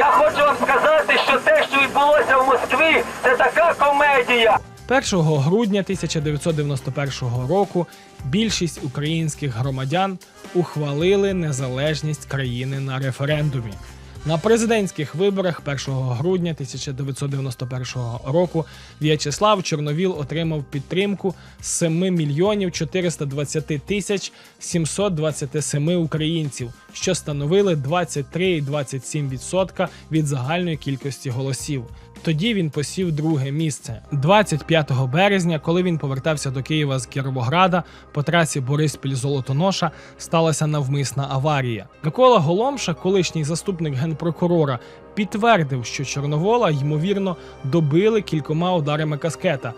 Я хочу вам сказати, що те, що відбулося в Москві, це така комедія. 1 грудня 1991 року більшість українських громадян ухвалили незалежність країни на референдумі. На президентських виборах 1 грудня 1991 року В'ячеслав Чорновіл отримав підтримку з 7 мільйонів 420 тисяч 727 українців, що становили 23,27% від загальної кількості голосів. Тоді він посів друге місце. 25 березня, коли він повертався до Києва з Кіровограда, по трасі Бориспіль-Золотоноша сталася навмисна аварія. Микола Голомша, колишній заступник генпрокурора, підтвердив, що Чорновола ймовірно добили кількома ударами каскета.